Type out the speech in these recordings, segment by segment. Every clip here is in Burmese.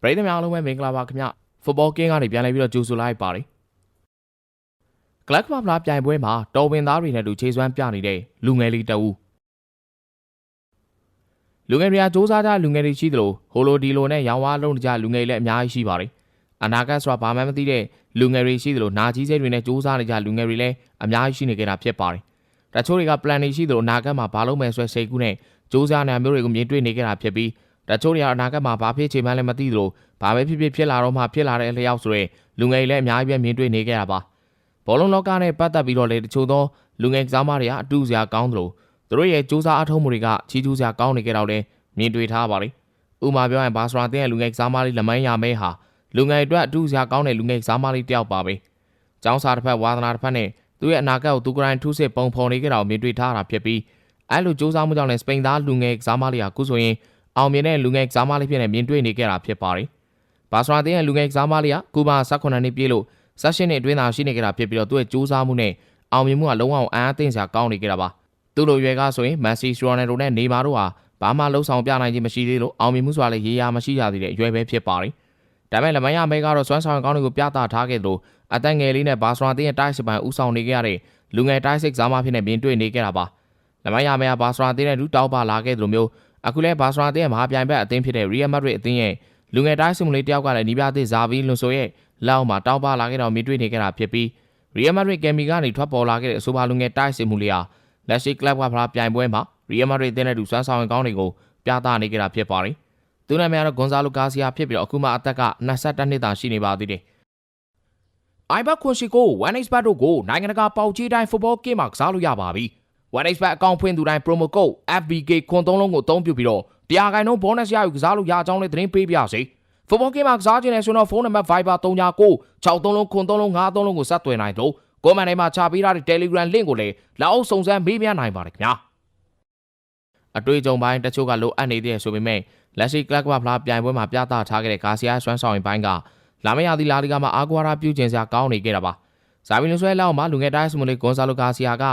ပရိသတ်များအားလုံးပဲမင်္ဂလာပါခင်ဗျဖုတ်ဘောကင်းကနေပြန်လည်ပြီးတော့ကြိုဆိုလိုက်ပါတယ်ကလပ်ကမ္ဘာပြိုင်ပွဲမှာတော်ဝင်သားတွေနဲ့တူခြေစွမ်းပြနေတဲ့လူငယ်လေးတဦးလူငယ်တွေကစူးစမ်းကြလူငယ်တွေရှိသလိုဟိုလိုဒီလိုနဲ့ရောင်ဝါလုံးကြလူငယ်လည်းအများကြီးရှိပါတယ်အနာဂတ်ဆိုတာဘာမှမသိတဲ့လူငယ်တွေရှိသလိုနာကြီးစဲတွေနဲ့စူးစမ်းနေကြလူငယ်တွေလည်းအများကြီးရှိနေကြတာဖြစ်ပါတယ်တချို့တွေက plan တွေရှိသလိုအနာဂတ်မှာဘာလုပ်မယ်ဆိုတဲ့စိတ်ကူးနဲ့စူးစမ်းနေမျိုးတွေကိုမြင်တွေ့နေကြတာဖြစ်ပြီး တချို့တွေကအနာဂတ်မှာဘာဖြစ်ချေမှန်းလည်းမသိသလိုဘာပဲဖြစ်ဖြစ်ဖြစ်လာတော့မှဖြစ်လာတဲ့အလျောက်ဆိုရဲလူငယ်တွေလည်းအများကြီးပဲမြင်တွေ့နေကြတာပါဘောလုံးလောကနဲ့ပတ်သက်ပြီးတော့လေတချို့သောလူငယ်ကစားမတွေကအတူစရာကောင်းသလိုသူတို့ရဲ့စူးစမ်းအထောက်မှုတွေကချီးကျူးစရာကောင်းနေကြတော့လဲမြင်တွေ့ထားပါလေဥပမာပြောရင်ဘာစရာတင်းရဲ့လူငယ်ကစားမလေးလမိုင်းရမဲဟာလူငယ်အတွက်အတူစရာကောင်းတဲ့လူငယ်ကစားမလေးတယောက်ပါပဲကျောင်းစာတစ်ဖက်ဝါသနာတစ်ဖက်နဲ့သူ့ရဲ့အနာဂတ်ကိုသူကိုယ်တိုင်ထူးစစ်ပုံဖော်နေကြတာကိုမြင်တွေ့ထားတာဖြစ်ပြီးအဲလိုစူးစမ်းမှုကြောင့်လည်းစပိန်သားလူငယ်ကစားမလေးဟာခုဆိုရင် အောင်မြင်တဲ့လူငယ်ကစားမလေးဖြစ်နေမြင်တွေ့နေကြတာဖြစ်ပါတယ်။ဘာစရာတင်းရဲ့လူငယ်ကစားမလေးကကူဘာ18နှစ်ပြည့်လို့ဆက်ရှင်နဲ့အတွင်းသာရှိနေကြတာဖြစ်ပြီးတော့သူ့ရဲ့ကြိုးစားမှုနဲ့အောင်မြင်မှုကလုံးဝအံ့အားသင့်စရာကောင်းနေကြတာပါ။သူ့လိုရွယ်ကဆိုရင်မက်ဆီစရိုနယ်ဒိုနဲ့နေမာတို့ဟာဘာမှလှုပ်ဆောင်ပြနိုင်ခြင်းမရှိသေးလို့အောင်မြင်မှုဆိုတာလည်းရေးရမရှိရသေးတဲ့အရွယ်ပဲဖြစ်ပါတယ်။ဒါပေမဲ့လမယာမဲကတော့စွမ်းဆောင်ကောင်းတွေကိုပြသထားခဲ့သလိုအတန်ငယ်လေးနဲ့ဘာစရာတင်းရဲ့တိုက်စစ်ပိုင်းဥဆောင်နေကြရတဲ့လူငယ်တိုက်စစ်ကစားမဖြစ်နေမြင်တွေ့နေကြတာပါ။လမယာမဲကဘာစရာတင်းနဲ့ဒူတောက်ပါလာခဲ့သလိုမျိုး အခုလဲဘာစရာအသင်းရဲ့မဟာပြိုင်ဘက်အသင်းဖြစ်တဲ့ Real Madrid အသင်းရဲ့လူငယ်တိုင်းစမလေးတယောက်ကလည်းနီးပြသစ်ဇာဗီလွန်ဆိုရဲ့လက်အောက်မှာတောင်းပလာခဲ့တော့မြင်တွေ့နေကြတာဖြစ်ပြီး Real Madrid ကယ်မီကနေထွက်ပေါ်လာခဲ့တဲ့အဆိုပါလူငယ်တိုင်းစမှုလေးဟာလက်ရှိ club ကဖလားပြိုင်ပွဲမှာ Real Madrid အသင်းနဲ့တူစွမ်းဆောင်ရင်ကောင်းတွေကိုပြသနေကြတာဖြစ်ပါတယ်။သူနာမည်ကတော့ Gonzalo Garcia ဖြစ်ပြီးတော့အခုမှအသက်က22နှစ်သာရှိနေပါသေးတယ်။ iBet ခွန်ရှိကို 1xbet တို့ကိုနိုင်ငံတကာပေါက်ကြီးတိုင်း football game မှာကစားလို့ရပါပြီ။ 1xbet အကောင့်ဖွင့်သူတိုင်း promo code FBK ခွန်သုံးလုံးကိုအသုံးပြုပြီးတော့တရားကိုင်နှုန်း bonus ရယူကစားလို့ရအောင်လည်းသတင်းပေးပြစေ။ football game မှာကစားခြင်းနဲ့ဆိုတော့ဖုန်းနံပါတ် Viber 39 630ခွန်30 53လုံးကိုဆက်သွယ်နိုင်လို့ကိုမန်တိုင်းမှာချပေးထားတဲ့ Telegram link ကိုလည်းလက်အောက်စုံစမ်းမေးမြန်းနိုင်ပါတယ်ခင်ဗျာအတွေ့အကြုံပိုင်းတချို့ကလိုအပ်နေတဲ့ဆိုပေမဲ့လက်ရှိ club ကဖလားပြိုင်ပွဲမှာပြသထားခဲ့တဲ့ဂါဆီယာဆွမ်းဆောင်ရင်ပိုင်းကလာမရသည့်လာလီဂါမှာအာကွာရာပြုကျင်စရာကောင်းနေခဲ့တာပါဇာဗီလိုဆွဲလောက်မှာလူငယ်တိုင်းစမူလီဂွန်ဆာလိုဂါဆီယာက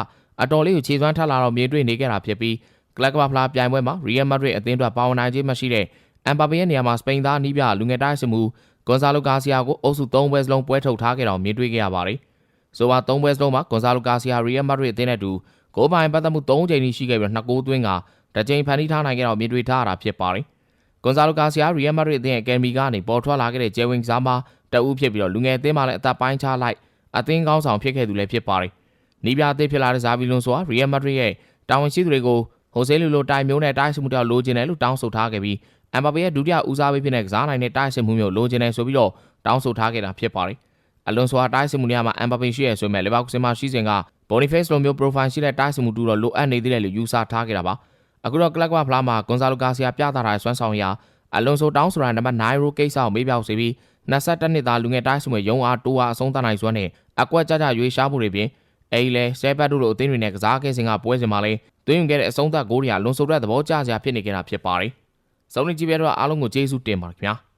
အတော်လေးကိုခြေစွမ်းထလာတော့မြင်တွေ့နေခဲ့တာဖြစ်ပြီးကလပ်ကမ္ဘာဖလားပြိုင်ပွဲမှာရီယယ်မက်ဒရစ်အသင်းအတွက်ပါဝင်နိုင်ခြင်းမရှိတဲ့အမ်ဘာပေရဲ့နေရာမှာစပိန်သားနီးပြလူငယ်တိုင်းစမှုဂွန်ဆာလိုဂါဆီယာကိုအုပ်စု၃ပွဲစလုံးပွဲထုတ်ထားခဲ့တော့မြင်တွေ့ခဲ့ရပါတယ်။ဆိုပါ၃ပွဲစလုံးမှာဂွန်ဆာလိုဂါဆီယာရီယယ်မက်ဒရစ်အသင်းနဲ့တူဂိုးပိုင်ပတ်သက်မှု၃ချိန်ရှိခဲ့ပြီးနှစ်ဂိုးသွင်းကတကြိမ်ဖန်တီးထားနိုင်ခဲ့တော့မြင်တွေ့ထားရတာဖြစ်ပါတယ်။ဂွန်ဆာလိုဂါဆီယာရီယယ်မက်ဒရစ်အသင်းရဲ့အကယ်ဒမီကနေပေါ်ထွက်လာခဲ့တဲ့ဂျယ်ဝင်းကစားမတအူးဖြစ်ပြီးတော့လူငယ်အသင်းမှလည်းအသက်ပိုင်းခြားလိုက်အသင်းကောင်းဆောင်ဖြစ်ခဲ့သူလည်းဖြစ်ပါတယ်။ နီးပြအသင်းဖြစ်လာတဲ့ဇာဗီလွန်ဆိုတာရီယယ်မက်ဒရစ်ရဲ့တာဝန်ရှိသူတွေကိုဟိုဆေးလူလိုတိုင်မျိုးနဲ့တိုက်စစ်မှုတောက်လိုချင်တယ်လို့တောင်းဆိုထားခဲ့ပြီးအမ်ဘာပေရဲ့ဒုတိယဦးစားပေးဖြစ်တဲ့ကစားနိုင်တဲ့တိုက်စစ်မှုမျိုးလိုချင်တယ်ဆိုပြီးတော့တောင်းဆိုထားခဲ့တာဖြစ်ပါတယ်။အလွန်ဆိုတာတိုက်စစ်မှုနေရာမှာအမ်ဘာပေရှိရဆိုမဲ့လီဗာပူးစင်မှာရှိစဉ်ကဘော်နီဖေ့စ်လိုမျိုး profile ရှိတဲ့တိုက်စစ်မှုတူတော့လိုအပ်နေသေးတယ်လို့ယူဆထားခဲ့တာပါ။အခုတော့ကလပ်ကဖလားမှာကွန်ဆာလိုဂါဆီယာပြသထားတဲ့စွမ်းဆောင်ရာအလွန်ဆိုတောင်းဆိုတာနံပါတ်9ရိုကိစ္စကိုမေးပြောက်စေပြီး22နှစ်သားလူငယ်တိုက်စစ်မှုရုံအားတိုးအားအဆုံးသတ်နိုင်စွမ်းနဲ့အကွက်ကြကြရွေးရှားမှုတွေပြင် အဲဒီလဲဆဲဘတ်တို့လိုအသင်းတွေနဲ့ကစားခဲ့စဉ်ကပွဲစဉ်မှာလဲသွင်းယူခဲ့တဲ့အဆုံးသတ်ဂိုးတွေကလွန်ဆိုတဲ့သဘောကျစရာဖြစ်နေကြတာဖြစ်ပါတယ်။စုံနေကြည့်ပြတော့အားလုံးကိုကျေးဇူးတင်ပါတယ်ခင်ဗျာ။